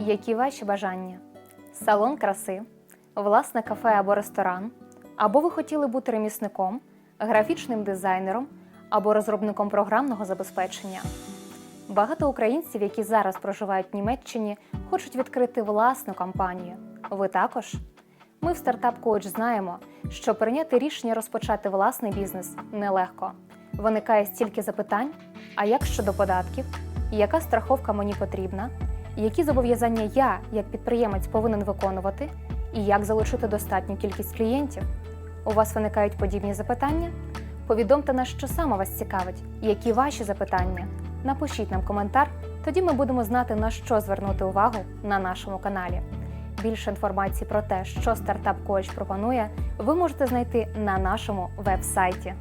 Які ваші бажання? Салон краси, власне кафе або ресторан, або ви хотіли бути ремісником, графічним дизайнером або розробником програмного забезпечення. Багато українців, які зараз проживають в Німеччині, хочуть відкрити власну компанію. Ви також? Ми в Стартап Коуч знаємо, що прийняти рішення розпочати власний бізнес нелегко. Виникає стільки запитань: а як щодо податків, яка страховка мені потрібна, які зобов'язання я, як підприємець, повинен виконувати, і як залучити достатню кількість клієнтів? У вас виникають подібні запитання? Повідомте нас, що саме вас цікавить, які ваші запитання. Напишіть нам коментар, тоді ми будемо знати на що звернути увагу на нашому каналі. Більше інформації про те, що стартап коуч пропонує, ви можете знайти на нашому веб-сайті.